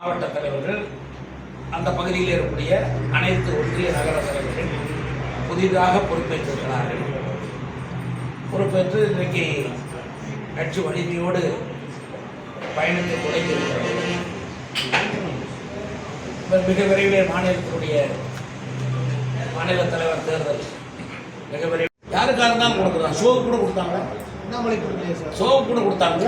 மாவட்ட தலைவர்கள் அந்த பகுதியில் இருக்கக்கூடிய அனைத்து ஒன்றிய நகர தலைவர்கள் புதிதாக பொறுப்பேற்றிருக்கிறார்கள். பொறுப்பேற்று இன்றைக்கு கட்சி வலிமையோடு பயணத்தை தொடங்கி இருக்கிறது இப்ப மிக விரைவில் மாநிலத்தினுடைய மாநில தலைவர் தேர்தல் மிக விரைவில் யாருக்காக இருந்தாலும் கொடுக்குறாங்க ஷோவு கூட கொடுத்தாங்க ஷோவு கூட கொடுத்தாங்க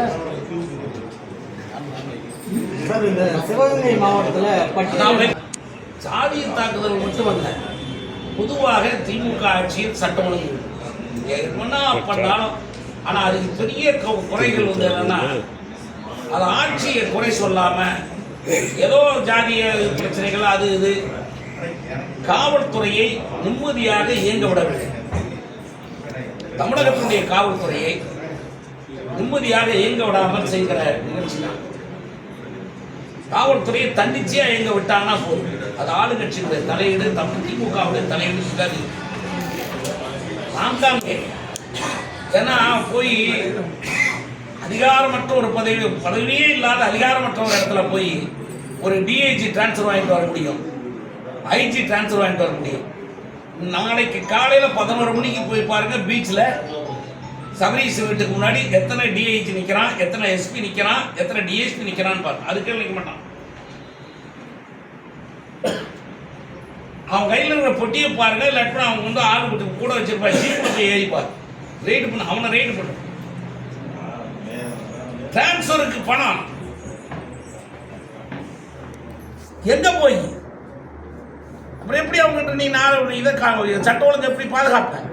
சார் இந்த சிவகங்கை மாவட்டத்தில் அதாவது சாதிய தாக்குதல் மட்டுமல்ல பொதுவாக திமுக ஆட்சியில் சட்டம் ஒழுங்கு. என்ன பண்ணாலும் ஆனால் அதுக்கு பெரிய குறைகள் வந்து என்னன்னா அது ஆட்சியை குறை சொல்லாம ஏதோ ஜாதிய பிரச்சனைகள் அது இது காவல்துறையை நிம்மதியாக இயங்க விடவில்லை தமிழகத்தினுடைய காவல்துறையை நிம்மதியாக இயங்க விடாமல் செய்கிற நிகழ்ச்சி தான் காவல்துறையை தன்னிச்சையா எங்க விட்டாங்கன்னா போதும். அது ஆளுங்கட்சியினுடைய தலையீடு தமிழ் திமுகவுடைய தலையீடு இருக்காது நாம் தான் ஏன்னா போய் அதிகாரமற்ற ஒரு பதவி பதவியே இல்லாத அதிகாரமற்ற ஒரு இடத்துல போய் ஒரு டிஐஜி டிரான்ஸ்ஃபர் வாங்கிட்டு வர முடியும். ஐஜி டிரான்ஸ்ஃபர் வாங்கிட்டு வர முடியும். நாளைக்கு காலையில் பதினோரு மணிக்கு போய் பாருங்க பீச்சில் சபரீஸ் வீட்டுக்கு முன்னாடி எத்தனை டிஐஜி நிற்கிறான் எத்தனை எஸ்பி நிற்கிறான் எத்தனை டிஎஸ்பி நிற்கிறான்னு பாரு. அதுக்கே நிற்க மாட்டான். அவன் கையில் இருக்கிற பொட்டியை பாருங்க இல்லாட்டி அவங்க வந்து ஆள் விட்டு கூட வச்சிருப்பா ஜீப்பில் போய் ஏறிப்பார் ரைடு பண்ண அவனை ரைடு பண்ண. டிரான்ஸ்ஃபருக்கு பணம். எங்க போய்? அப்புறம் எப்படி அவங்ககிட்ட நீ நான் இதை சட்ட ஒழுங்கு எப்படி பாதுகாப்பேன்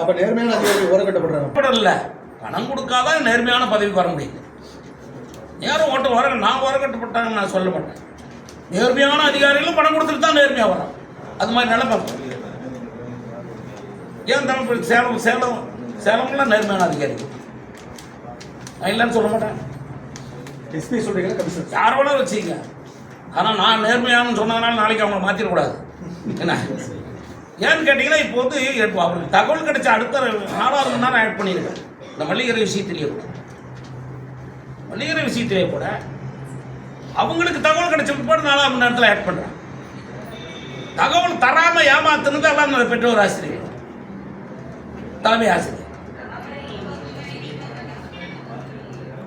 அப்ப நேர்மையான அதிகாரிகள் ஓரக்கட்டப்படுறாங்க அப்படி இல்லை பணம் கொடுக்காதான் நேர்மையான பதவிக்கு வர முடியுது? யாரும் ஓட்ட வர நான் வரக்கட்டப்பட்டாங்கன்னு நான் சொல்ல மாட்டேன். நேர்மையான அதிகாரிகளும் பணம் கொடுத்துட்டு தான் நேர்மையாக வரும் அது மாதிரி நிலைமை ஏன் தமிழ் சேலம் சேலம் சேலம்லாம் நேர்மையான அதிகாரி. நான் இல்லைன்னு சொல்ல மாட்டேன். எஸ்பி சொல்றீங்களா கமிஷனர்? யார் வேணாலும் வச்சுங்க ஆனால் நான் நேர்மையானு சொன்னதுனால நாளைக்கு அவங்கள மாற்றிடக்கூடாது என்ன? ஏன்னு கேட்டிங்கன்னா இப்போ வந்து இப்போ அவருக்கு தகவல் கிடைச்ச அடுத்த நாலாவது மணி நேரம் ஆட் பண்ணியிருக்கேன் இந்த மல்லிகரை விஷயத்திலேயே கூட. மல்லிகரை விஷயத்திலேயே கூட அவங்களுக்கு தகவல் கிடைச்ச பிற்பாடு நாலாவது மணி நேரத்தில் ஆட் பண்ணுறேன் தகவல் தராமல் ஏமாத்துனது எல்லாம் அந்த பெற்றோர் ஆசிரியர். தலைமை ஆசிரியர்.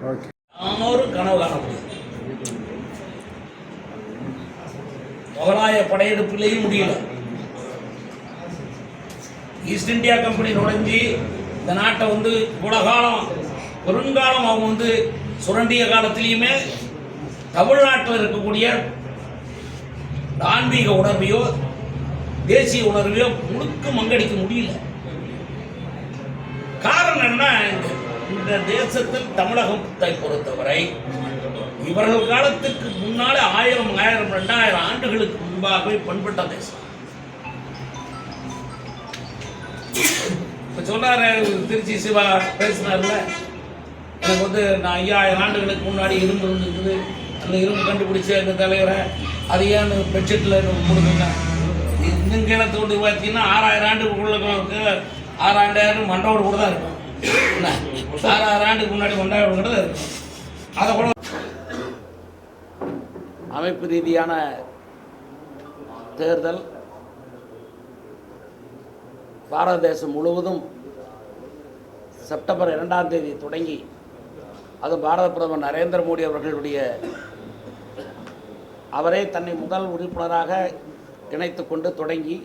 ஓகே யாரும் கனவு காண முடியும். முகலாய படையெடுப்பிலேயும் முடியல. ஈஸ்ட் இந்தியா கம்பெனி நுழைஞ்சி இந்த நாட்டை வந்து உலகாலம் பெருங்காலம் அவங்க வந்து சுரண்டிய காலத்திலையுமே தமிழ்நாட்டில் இருக்கக்கூடிய ஆன்மீக உணர்வையோ தேசிய உணர்வையோ முழுக்க மங்கடிக்க முடியல. காரணம் என்ன இந்த- இந்த தேசத்தில் தமிழகத்தை பொறுத்தவரை இவர்கள் காலத்துக்கு முன்னாலே ஆயிரம் ஆயிரம் ரெண்டாயிரம் ஆண்டுகளுக்கு முன்பாகவே பண்பட்ட தேசம். இப்போ சொன்னாரு திருச்சி சிவா பேசினார்ல எனக்கு வந்து நான் ஐயாயிரம் ஆண்டுகளுக்கு முன்னாடி இரும்பு இருந்தது. அந்த இரும்பு கண்டுபிடிச்ச அந்த தலைவரை அது ஏன் பெட்ஷீட்டில் கொடுக்குங்க இன்னும் கீழே தோண்டி பார்த்தீங்கன்னா ஆறாயிரம் ஆண்டுக்குள்ள ஆறாயிரம் மண்டவோடு கூட தான் இருக்கும். என்ன? ஆறாயிரம் ஆண்டுக்கு முன்னாடி மண்டவோடு கூட தான் இருக்கும். அதை கூட அமைப்பு ரீதியான தேர்தல் பாரத தேசம் முழுவதும் செப்டம்பர் இரண்டாம் தேதி தொடங்கி அது பாரத பிரதமர் நரேந்திர மோடி அவர்களுடைய அவரே தன்னை முதல் உறுப்பினராக இணைத்து கொண்டு தொடங்கி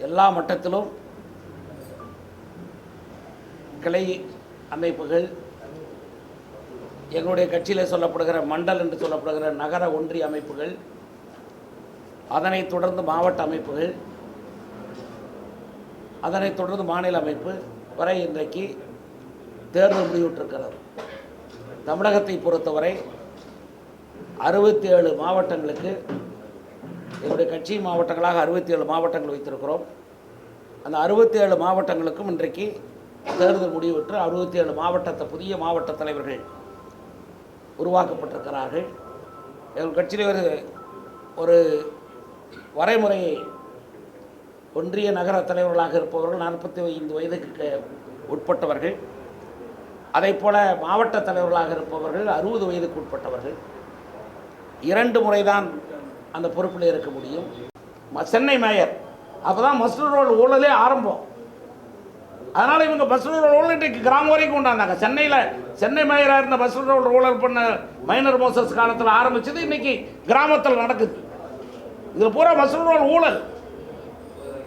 எல்லா மட்டத்திலும் கிளை அமைப்புகள் எங்களுடைய கட்சியில் சொல்லப்படுகிற மண்டல் என்று சொல்லப்படுகிற நகர ஒன்றிய அமைப்புகள் அதனைத் தொடர்ந்து மாவட்ட அமைப்புகள் அதனைத் தொடர்ந்து மாநில அமைப்பு வரை இன்றைக்கு தேர்தல் முடிவுற்றிருக்கிறது. தமிழகத்தை பொறுத்தவரை அறுபத்தி ஏழு மாவட்டங்களுக்கு என்னுடைய கட்சி மாவட்டங்களாக அறுபத்தி ஏழு மாவட்டங்கள் வைத்திருக்கிறோம். அந்த அறுபத்தி ஏழு மாவட்டங்களுக்கும் இன்றைக்கு தேர்தல் முடிவுற்று அறுபத்தி ஏழு மாவட்டத்தை புதிய மாவட்ட தலைவர்கள் உருவாக்கப்பட்டிருக்கிறார்கள். எங்கள் கட்சியில் ஒரு ஒரு வரைமுறையை ஒன்றிய நகர தலைவர்களாக இருப்பவர்கள் நாற்பத்தி ஐந்து வயதுக்கு உட்பட்டவர்கள். அதை போல மாவட்ட தலைவர்களாக இருப்பவர்கள் அறுபது வயதுக்கு உட்பட்டவர்கள். இரண்டு முறைதான் அந்த பொறுப்பில் இருக்க முடியும். ம- சென்னை மேயர். அப்போ தான் மஸ்டர் ரோடு ஊழலே ஆரம்பம். அதனால் இவங்க பஸ் ரோடு இன்றைக்கு கிராமம் வரைக்கும் கொண்டாந்தாங்க. சென்னையில் சென்னை மேயராக இருந்த பஸ் ரோடு ஊழல் பண்ண மைனர் மோசஸ் காலத்தில் ஆரம்பிச்சது இன்றைக்கி கிராமத்தில் நடக்குது. இதில் பூரா பஸ் ரோடு ஊழல்.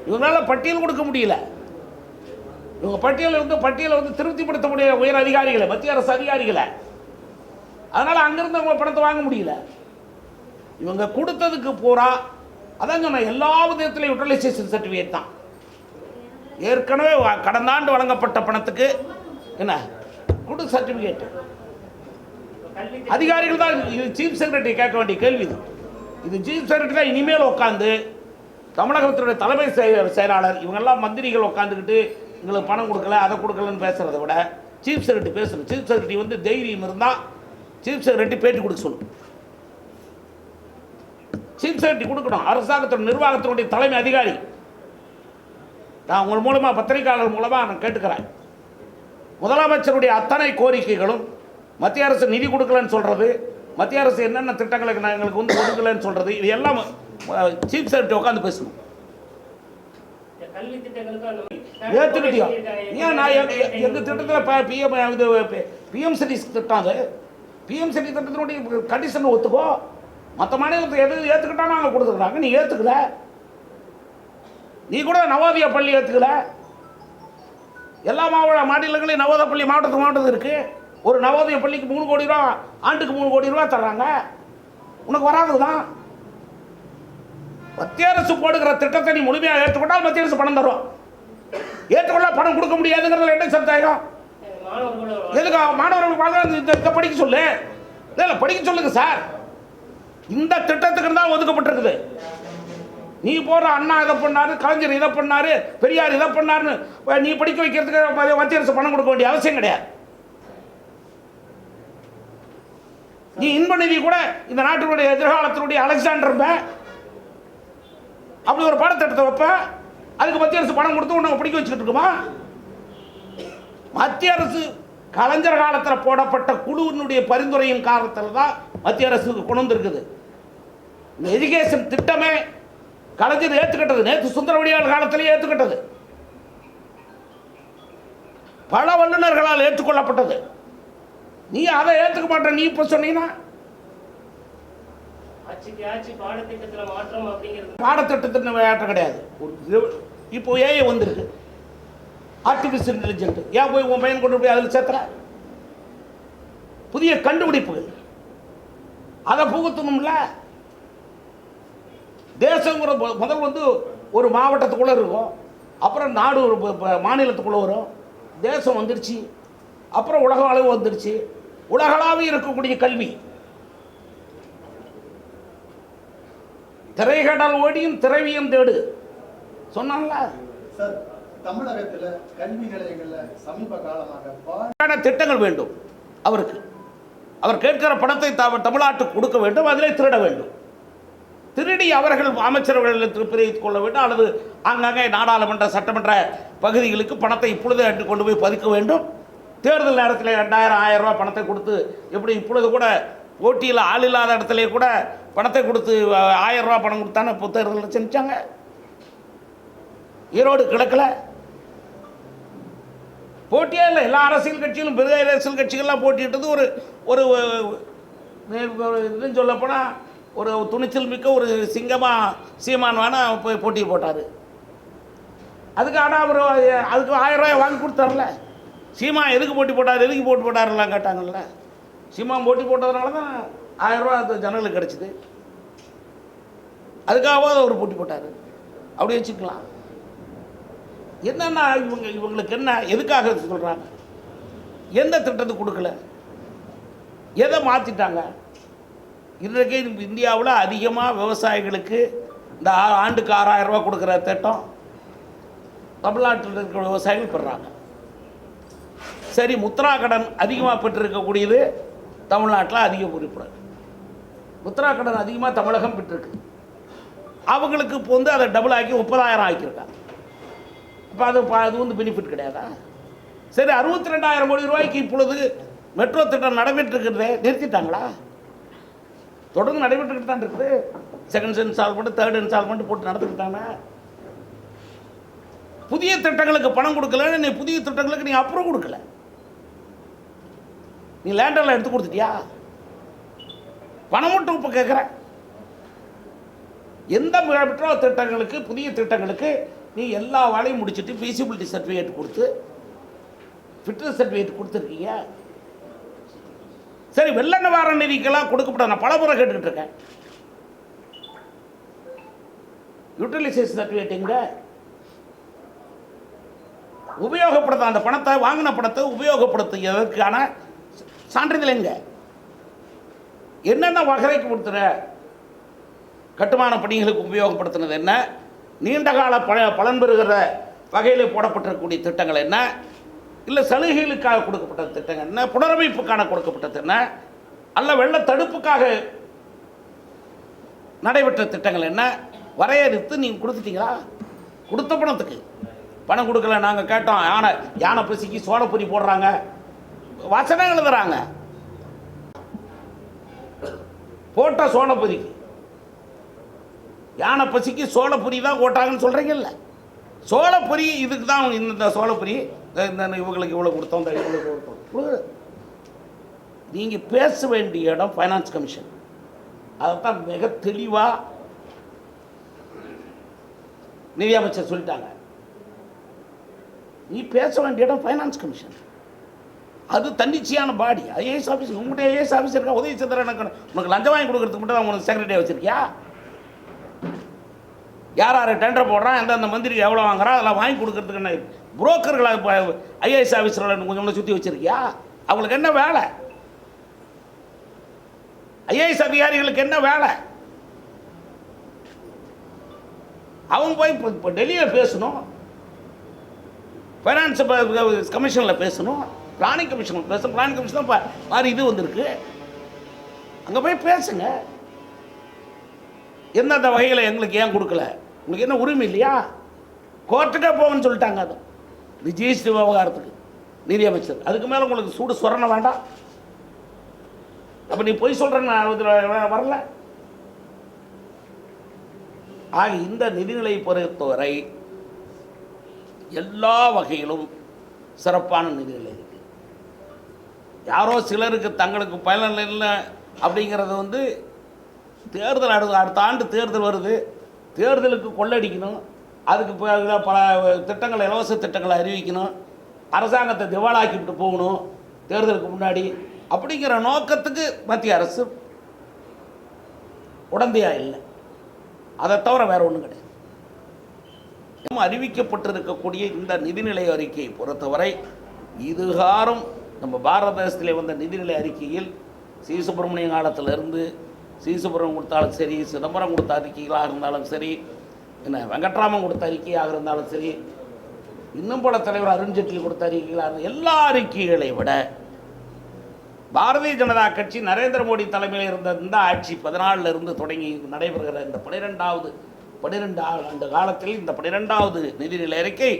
இவங்களால் பட்டியல் கொடுக்க முடியல. இவங்க பட்டியலில் இருந்து பட்டியலை வந்து திருப்திப்படுத்த முடிய உயர் அதிகாரிகளை மத்திய அரசு அதிகாரிகளை. அதனால் அங்கேருந்து அவங்க பணத்தை வாங்க முடியல. இவங்க கொடுத்ததுக்கு பூரா அதான் சொன்னேன் எல்லா விதத்துலையும் யூட்டிலைசேஷன் சர்டிஃபிகேட் தான். ஏற்கனவே கடந்த ஆண்டு வழங்கப்பட்ட பணத்துக்கு என்ன? கொடு சர்டிஃபிகேட் அதிகாரிகள் தான் இது சீஃப் செக்ரட்டரி கேட்க வேண்டிய கேள்வி இது இது சீஃப் செக்ரட்டரி தான் இனிமேல் உட்காந்து தமிழகத்தினுடைய தலைமை செயலாளர் இவங்கெல்லாம் மந்திரிகள் உட்காந்துக்கிட்டு எங்களுக்கு பணம் கொடுக்கல அதை கொடுக்கலன்னு பேசுகிறத விட சீஃப் செக்ரட்டரி பேசணும். சீஃப் செக்ரட்டரி வந்து தைரியம் இருந்தால் சீஃப் செக்ரட்டரி பேட்டி கொடுக்க சொல்லணும். சீஃப் செக்ரட்டரி கொடுக்கணும். அரசாங்கத்தோட நிர்வாகத்தினுடைய தலைமை அதிகாரி. நான் உங்கள் மூலமாக பத்திரிகையாளர் மூலமாக நான் கேட்டுக்கிறேன். முதலமைச்சருடைய அத்தனை கோரிக்கைகளும் மத்திய அரசு நிதி கொடுக்கலன்னு சொல்கிறது மத்திய அரசு என்னென்ன திட்டங்களுக்கு நான் எங்களுக்கு வந்து கொடுக்கலன்னு சொல்கிறது இது எல்லாம் சீஃப் செக்ரட்டரி உட்காந்து பேசணும் ஏற்றுக்கிட்டியா. ஏன் நான் எங்க- எங்கள் திட்டத்தில் பிஎம் இது பிஎம் சிட்டி திட்டம் அது பிஎம் சிட்டி திட்டத்தினுடைய கண்டிஷன் ஒத்துக்கோ? மற்ற மாநிலத்தை எது ஏற்றுக்கிட்டாலும் நாங்கள் கொடுத்துருக்காங்க நீ ஏற்றுக்கல நீ கூட நவோதயா பள்ளி ஏற்றுக்கல எல்லா மாவட்ட மாநிலங்களையும் நவோதயா பள்ளி மாவட்டத்துக்கு மாவட்டத்துக்கு இருக்குது ஒரு நவோதய பள்ளிக்கு மூணு கோடி ரூபா ஆண்டுக்கு மூணு கோடி ரூபா தர்றாங்க. உனக்கு வராது தான் மத்திய அரசு போடுகிற திட்டத்தை நீ முழுமையாக ஏற்றுக்கொண்டால் மத்திய அரசு பணம் தரும். ஏற்றுக்கொள்ள பணம் கொடுக்க முடியாதுங்கிறதுல என்ன சத்தாயிரம் எதுக்கு மாணவர்களுக்கு வாழ்க்கை இதை படிக்க சொல்லு? இல்லை படிக்க சொல்லுங்க சார். இந்த திட்டத்துக்கு தான் ஒதுக்கப்பட்டிருக்குது. நீ போற அண்ணா இதை பண்ணாரு கலைஞர் இதை பண்ணாரு பெரியார் இதை பண்ணாருன்னு நீ படிக்க வைக்கிறதுக்கு மத்திய அரசு பணம் கொடுக்க வேண்டிய அவசியம் கிடையாது. நீ இன்ப கூட இந்த நாட்டினுடைய எதிர்காலத்தினுடைய அலெக்சாண்டர் அப்படி ஒரு பாடத்திட்டத்தை வைப்ப அதுக்கு மத்திய அரசு பணம் கொடுத்து உன்னை பிடிக்க வச்சுக்கிட்டு இருக்குமா? மத்திய அரசு கலைஞர் காலத்தில் போடப்பட்ட குழுவினுடைய பரிந்துரையின் காரணத்தில் தான் மத்திய அரசுக்கு கொண்டு வந்திருக்குது. இந்த எஜுகேஷன் திட்டமே கலைஞர் ஏற்றுக்கிட்டது நேற்று சுந்தரவடியார் காலத்திலே ஏற்றுக்கிட்டது பல வல்லுநர்களால் ஏற்றுக்கொள்ளப்பட்டது. நீ அதை ஏற்றுக்க மாட்டேன் நீ இப்போ சொன்னீங்கன்னா பாடத்திட்டத்தில் பாடத்திட்டத்தின் விளையாட்டம் கிடையாது. இப்போ ஏஐ வந்திருக்கு. ஆர்டிஃபிஷியல் இன்டெலிஜென்ட் ஏன் போய் உன் பையன் கொண்டு போய் அதில் சேர்த்துற? புதிய கண்டுபிடிப்பு. அதை புகுத்தணும்ல. தேசங்கிற முதல் வந்து ஒரு மாவட்டத்துக்குள்ளே இருக்கும். அப்புறம் நாடு ஒரு மாநிலத்துக்குள்ளே வரும். தேசம் வந்துடுச்சு அப்புறம் உலக அளவு வந்துடுச்சு உலகளாவே இருக்கக்கூடிய கல்வி. திரைகடல் ஓடியும் திரவியம் தேடு. சார் தமிழகத்துல கல்வி நிலையங்கள்ல சமீப காலமாக திட்டங்கள் வேண்டும்? அவருக்கு. அவர் கேட்கிற பணத்தை தமிழ்நாட்டுக்கு கொடுக்க வேண்டும் அதிலே திருட வேண்டும். திருடி அவர்கள் அமைச்சர்கள் பிரித்துக் கொள்ள வேண்டும் அல்லது ஆங்காங்கே நாடாளுமன்ற சட்டமன்ற பகுதிகளுக்கு பணத்தை இப்பொழுதே எடுத்து கொண்டு போய் பதிக்க வேண்டும். தேர்தல் நேரத்தில் ரெண்டாயிரம் ஆயிரம் ரூபாய் பணத்தை கொடுத்து எப்படி இப்பொழுது கூட போட்டியில் ஆள் இல்லாத இடத்துல கூட பணத்தை கொடுத்து ஆயிரம் ரூபாய் பணம் கொடுத்தானே புத்தகர்கள் செஞ்சாங்க. ஈரோடு கிடக்கல. போட்டியே இல்லை. எல்லா அரசியல் கட்சிகளும் பெரிய அரசியல் கட்சிகள்லாம் போட்டியிட்டது ஒரு ஒரு இதுன்னு சொல்லப்போனால் ஒரு துணிச்சல் மிக்க ஒரு சிங்கமாக சீமானவான போய் போட்டி போட்டார். அதுக்கு ஆனால் அவர் அதுக்கு ஆயிரம் ரூபாய் வாங்கி கொடுத்தார்ல சீமா எதுக்கு போட்டி போட்டார்? எதுக்கு போட்டு போட்டார்லாம் கேட்டாங்கல்ல. சீமா போட்டி போட்டதுனால தான் ஆயிரம் ரூபாய் ஜனங்களுக்கு கிடச்சிது. அதுக்காகவாது அவர் போட்டி போட்டார். அப்படி வச்சுக்கலாம். என்னன்னா இவங்க இவங்களுக்கு என்ன எதுக்காக சொல்கிறாங்க எந்த திட்டத்தை கொடுக்கல? எதை மாற்றிட்டாங்க இன்றைக்கு இந்தியாவில் அதிகமாக விவசாயிகளுக்கு இந்த ஆண்டுக்கு ஆறாயிரம் ரூபாய் கொடுக்குற திட்டம் தமிழ்நாட்டில் இருக்கிற விவசாயிகள் பெறுறாங்க சரி முத்ரா கடன் அதிகமாக பெற்றிருக்கக்கூடியது தமிழ்நாட்டில் அதிக குறிப்பிடாது முத்ரா கடன் அதிகமாக தமிழகம் பெற்றிருக்கு. அவங்களுக்கு இப்போ வந்து அதை டபுள் ஆக்கி முப்பதாயிரம் ஆக்கியிருக்காங்க. இப்போ அது அது வந்து பெனிஃபிட் கிடையாதா? சரி அறுபத்தி ரெண்டாயிரம் கோடி ரூபாய்க்கு இப்பொழுது மெட்ரோ திட்டம் நடைபெற்றிருக்கிறதே நிறுத்திட்டாங்களா? தொடர்ந்து நடைபெற்றுக்கிட்டு தான் இருக்குது. செகண்ட் இன்ஸ்டால்மெண்ட் தேர்ட் இன்ஸ்டால்மெண்ட் போட்டு நடந்துக்கிட்டாங்க. புதிய திட்டங்களுக்கு பணம் கொடுக்கல நீ புதிய திட்டங்களுக்கு நீ அப்புறம் கொடுக்கல. நீ லேண்டரில் எடுத்து கொடுத்துட்டியா? பணம் மட்டும் இப்போ கேட்குறேன் எந்த மெட்ரோ திட்டங்களுக்கு புதிய திட்டங்களுக்கு நீ எல்லா வேலையும் முடிச்சிட்டு ஃபீசிபிலிட்டி சர்டிஃபிகேட் கொடுத்து ஃபிட்னஸ் சர்டிஃபிகேட் கொடுத்துருக்கீங்க. சரி வெள்ள நிவாரண நிதிக்கெல்லாம் கொடுக்கப்பட நான் பல முறை கேட்டுக்கிட்டு இருக்கேன். யூட்டிலைசேஷன் சர்டிஃபிகேட் எங்க? உபயோகப்படுத்த அந்த பணத்தை வாங்கின பணத்தை உபயோகப்படுத்துவதற்கான சான்றிதழ் எங்க? என்னென்ன வகைக்கு கொடுத்துற? கட்டுமான பணிகளுக்கு உபயோகப்படுத்தினது என்ன? நீண்டகால பல பலன் பெறுகிற வகையில் போடப்பட்டிருக்கக்கூடிய திட்டங்கள் என்ன? இல்லை சலுகைகளுக்காக கொடுக்கப்பட்ட திட்டங்கள் என்ன? புனரமைப்புக்கான கொடுக்கப்பட்டது என்ன? அல்ல வெள்ள தடுப்புக்காக நடைபெற்ற திட்டங்கள் என்ன? வரையறுத்து நீங்கள் கொடுத்துட்டீங்களா? கொடுத்த பணத்துக்கு. பணம் கொடுக்கல நாங்கள் கேட்டோம். யானை யானை பசிக்கு சோளப்பொரி போடுறாங்க. வசனம் எழுதுறாங்க. போட்ட சோளப்பொரிக்கு யானை பசிக்கு சோழப்புரி தான் போட்டாங்கன்னு சொல்கிறீங்கல்ல சோழப்புரி இதுக்கு தான் இந்த சோழப்புரி இந்த இந்த இவங்களுக்கு இவ்வளோ கொடுத்தோம் இந்த கொடுத்தோம். நீங்கள் பேச வேண்டிய இடம் ஃபைனான்ஸ் கமிஷன் அதைத்தான் மிக தெளிவாக நிதியமைச்சர் சொல்லிட்டாங்க. நீ பேச வேண்டிய இடம் ஃபைனான்ஸ் கமிஷன் அது தன்னிச்சையான பாடி. ஐஏஎஸ் ஆஃபீஸ் உங்கள்கிட்ட ஐஏஎஸ் ஆஃபீஸ் இருக்கா? உதவி சந்திரனுக்கு உனக்கு லஞ்சம் வாங்கி கொடுக்கறதுக்கு மட்டும் தான் உனக்கு செக்ரட்டரியாக வச்சிருக்கியா? யார் யார் டெண்டர் போடுறான்? எந்தெந்த மந்திரிக்கு எவ்வளோ வாங்குறான் அதெல்லாம் வாங்கி கொடுக்கறதுக்கு என்ன புரோக்கர்களை இப்போ ஐஏஎஸ் ஆஃபீஸரில் கொஞ்சம் சுற்றி வச்சிருக்கியா? அவங்களுக்கு என்ன வேலை? ஐஏஎஸ் அதிகாரிகளுக்கு என்ன வேலை? அவங்க போய் இப்போ இப்போ டெல்லியில் பேசணும். ஃபைனான்ஸ் கமிஷனில் பேசணும். பிளானிங் கமிஷன் பேச பிளானிங் கமிஷன் தான் மாதிரி இது வந்திருக்கு. அங்கே போய் பேசுங்க. எந்தெந்த வகையில் எங்களுக்கு ஏன் கொடுக்கல? உங்களுக்கு என்ன உரிமை இல்லையா? கோர்ட்டுக்கே போகணும்னு சொல்லிட்டாங்க அது. இது ஜிஎஸ்டி விவகாரத்துக்கு நிதி அமைச்சர் அதுக்கு மேலே உங்களுக்கு சூடு சொரண வேண்டாம். அப்போ நீ பொய் சொல்கிறேன்னு வரல. ஆக இந்த நிதிநிலை பொறுத்தவரை எல்லா வகையிலும் சிறப்பான நிதிநிலை இருக்கு. யாரோ சிலருக்கு தங்களுக்கு பயன் இல்லை அப்படிங்கிறது வந்து தேர்தல் அடுத்த அடுத்த ஆண்டு தேர்தல் வருது. தேர்தலுக்கு கொள்ளடிக்கணும். அதுக்கு பல திட்டங்களை இலவச திட்டங்களை அறிவிக்கணும். அரசாங்கத்தை திவாலாக்கிவிட்டு போகணும் தேர்தலுக்கு முன்னாடி. அப்படிங்கிற நோக்கத்துக்கு மத்திய அரசு உடந்தையாக இல்லை. அதை தவிர வேறு ஒன்றும் கிடையாது. நம்ம அறிவிக்கப்பட்டிருக்கக்கூடிய இந்த நிதிநிலை அறிக்கையை பொறுத்தவரை இதுகாரும் நம்ம பாரத தேசத்திலே வந்த நிதிநிலை அறிக்கையில் சி. சுப்பிரமணிய காலத்திலிருந்து சி. சுப்பிரமணியம் கொடுத்தாலும் சரி சிதம்பரம் கொடுத்த அறிக்கைகளாக இருந்தாலும் சரி என்ன வெங்கட்ராமன் கொடுத்த அறிக்கையாக இருந்தாலும் சரி இன்னும் பல தலைவர் அருண்ஜேட்லி கொடுத்த அறிக்கைகளாக இருந்த எல்லா அறிக்கைகளை விட பாரதிய ஜனதா கட்சி நரேந்திர மோடி தலைமையில் இருந்த இந்த ஆட்சி பதினாலில் இருந்து தொடங்கி நடைபெறுகிற இந்த பனிரெண்டாவது பன்னிரெண்டு ஆண்டு காலத்தில் இந்த பனிரெண்டாவது நிதிநிலை அறிக்கை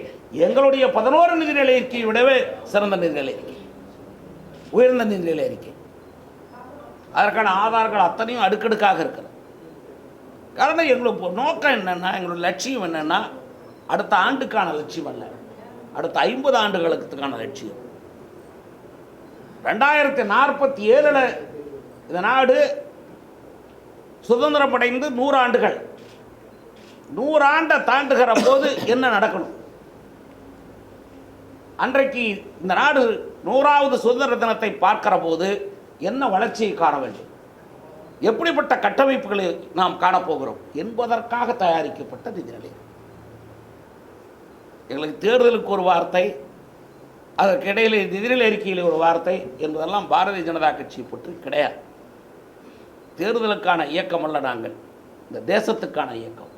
எங்களுடைய பதினோரு நிதிநிலை அறிக்கையை விடவே சிறந்த நிதிநிலை அறிக்கை. உயர்ந்த நிலையில் இருக்கேன். அதற்கான ஆதாரங்கள் அத்தனையும் அடுக்கடுக்காக இருக்கிறது. காரணம் எங்களுக்கு நோக்கம் என்னென்னா எங்களோட லட்சியம் என்னென்னா அடுத்த ஆண்டுக்கான லட்சியம் அல்ல. அடுத்த ஐம்பது ஆண்டுகளுக்கான லட்சியம். ரெண்டாயிரத்தி நாற்பத்தி ஏழில் இந்த நாடு சுதந்திரம் அடைந்து நூறாண்டை தாண்டுகிற போது என்ன நடக்கணும்? அன்றைக்கு இந்த நாடு நூறாவது சுதந்திர தினத்தை பார்க்கிற போது என்ன வளர்ச்சியை காண வேண்டும்? எப்படிப்பட்ட கட்டமைப்புகளை நாம் காணப்போகிறோம் என்பதற்காக தயாரிக்கப்பட்ட நிதிநிலை எங்களுக்கு தேர்தலுக்கு ஒரு வார்த்தை அதற்கு இடையிலே நிதிநிலை அறிக்கையில் ஒரு வார்த்தை என்பதெல்லாம் பாரதிய ஜனதா கட்சியை பற்றி கிடையாது. தேர்தலுக்கான இயக்கம் அல்ல நாங்கள். இந்த தேசத்துக்கான இயக்கம்.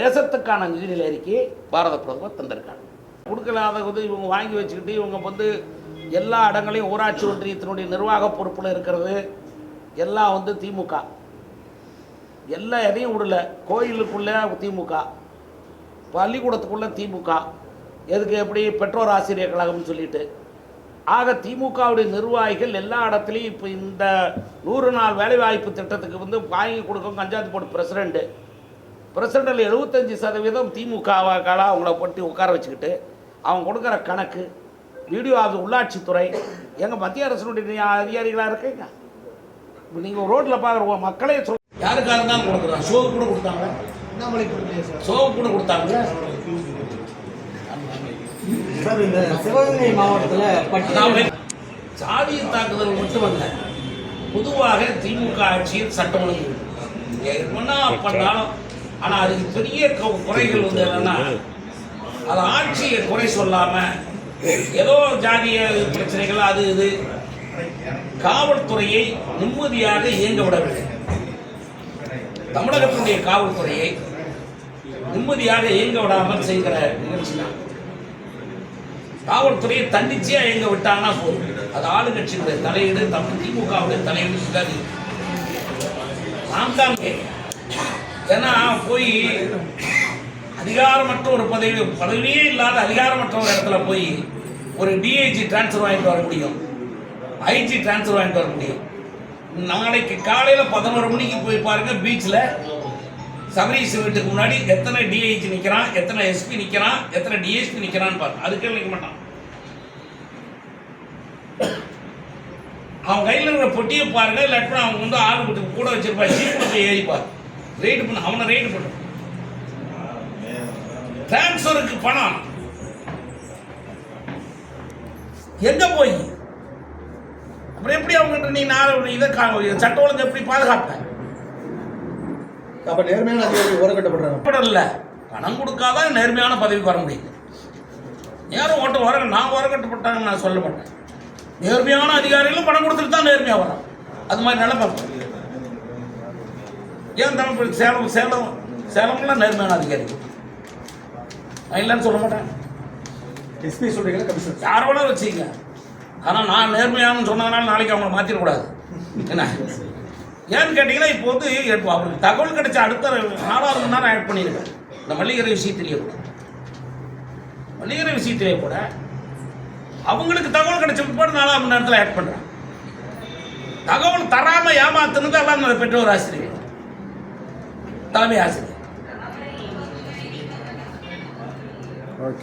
தேசத்துக்கான நிதிநிலை அறிக்கையை பாரத பிரதமர் தந்திருக்காங்க கொடுக்கலாத வந்து இவங்க வாங்கி வச்சுக்கிட்டு இவங்க வந்து எல்லா இடங்களையும் ஊராட்சி ஒன்றியத்தினுடைய நிர்வாக பொறுப்பில் இருக்கிறது. எல்லாம் வந்து திமுக. எல்லா எதையும் விடல. கோயிலுக்குள்ளே திமுக. பள்ளிக்கூடத்துக்குள்ளே திமுக. எதுக்கு எப்படி பெற்றோர் ஆசிரியர் கழகம்னு சொல்லிட்டு. ஆக திமுகவுடைய நிர்வாகிகள் எல்லா இடத்துலையும் இப்போ இந்த நூறு நாள் வேலைவாய்ப்பு திட்டத்துக்கு வந்து வாங்கி கொடுக்கும் பஞ்சாயத்து போர்டு பிரசிடெண்ட்டு பிரசிடண்டில் எழுபத்தஞ்சி சதவீதம் திமுகவாக்கால அவங்கள போட்டு உட்கார வச்சுக்கிட்டு அவங்க கொடுக்குற கணக்கு வீடியோ அது உள்ளாட்சித்துறை எங்கள் மத்திய அரசினுடைய அதிகாரிகளாக இருக்கீங்க? இப்போ நீங்கள் ரோட்டில் பார்க்குற மக்களே சொல் யாருக்காக இருந்தாலும் கொடுக்குறாங்க? ஷோவு கூட கொடுத்தாங்க ஷோவு கூட கொடுத்தாங்க சார் இந்த சிவகங்கை மாவட்டத்தில் சாதிய தாக்குதல் மட்டும் அல்ல பொதுவாக திமுக ஆட்சியில் சட்டம் ஒழுங்கு. என்ன பண்ணாலும் ஆனால் அதுக்கு பெரிய குறைகள் வந்து என்னன்னா அது ஆட்சியை குறை சொல்லாம ஏதோ ஜாதிய பிரச்சனைகள் அது இது. காவல்துறையை நிம்மதியாக இயங்க விடவில்லை. தமிழகத்தினுடைய காவல்துறையை நிம்மதியாக இயங்க விடாமல் செய்கிற நிகழ்ச்சி தான் காவல்துறையை தன்னிச்சையாக இயங்க விட்டாங்கன்னா போதும். அது ஆளுங்கட்சியுடைய தலையீடு தமிழ் திமுகவுடைய தலையீடு இருக்காது நாம் தான் ஏன்னா போய் அதிகாரமற்ற ஒரு பதவி பதவியே இல்லாத அதிகாரமற்ற ஒரு இடத்துல போய் ஒரு டிஐஜி டிரான்ஸ்ஃபர் வாங்கிட்டு வர முடியும். ஐஜி டிரான்ஸ்ஃபர் வாங்கிட்டு வர முடியும். நாளைக்கு காலையில் பதினோரு மணிக்கு போய் பாருங்க பீச்சில் சபரீஸ் வீட்டுக்கு முன்னாடி எத்தனை டிஐஜி நிற்கிறான் எத்தனை எஸ்பி நிற்கிறான் எத்தனை டிஎஸ்பி நிற்கிறான்னு பாரு. அதுக்கே நிற்க மாட்டான். அவன் கையில் இருக்கிற பொட்டியை பாருங்க இல்லாட்டினா அவங்க வந்து ஆள் வீட்டுக்கு கூட வச்சிருப்பா ஜீப்பில் ஏறிப்பார். ரைடு பண்ண அவனை ரைடு பண்ண. டிரான்ஸ்ஃபருக்கு பணம். எங்க போய்? அப்புறம் எப்படி அவங்க நீ நாலு இதை சட்ட ஒழுங்கு எப்படி பாதுகாப்ப? அப்ப நேர்மையான அதிகாரி ஓரக்கட்டப்படுறாங்க அப்படி இல்லை பணம் கொடுக்காதான் நேர்மையான பதவிக்கு வர முடியுது யாரும் ஓட்ட வர நான் வரக்கட்டுப்பட்டாங்கன்னு நான் சொல்ல மாட்டேன். நேர்மையான அதிகாரிகளும் பணம் கொடுத்துட்டு தான் நேர்மையாக வரும் அது மாதிரி இருக்கு. ஏன் தமிழ் சேலம் சேலம் சேலம்லாம் நேர்மையான அதிகாரி நான் இல்லைன்னு சொல்ல மாட்டேன். எஸ்பி சொல்றீங்களா கமிஷனர் யார் வேணா வச்சுங்க ஆனால் நான் நேர்மையானு சொன்னதுனால நாளைக்கு அவங்கள மாற்றிடக்கூடாது என்ன? ஏன்னு கேட்டிங்கன்னா இப்போ வந்து இப்போ அவருக்கு தகவல் கிடைச்ச அடுத்த நாலாவது மணி நேரம் ஆட் பண்ணியிருக்கேன். இந்த மல்லிகரை விஷயத்திலேயே கூட. மல்லிகரை விஷயத்திலேயே கூட அவங்களுக்கு தகவல் கிடைச்ச பிற்பாடு நாலாவது மணி நேரத்தில் ஆட் பண்ணுறேன் தகவல் தராமல் ஏமாத்துனது எல்லாம் பெற்றோர் ஆசிரியர். தலைமை ஆசிரியர்.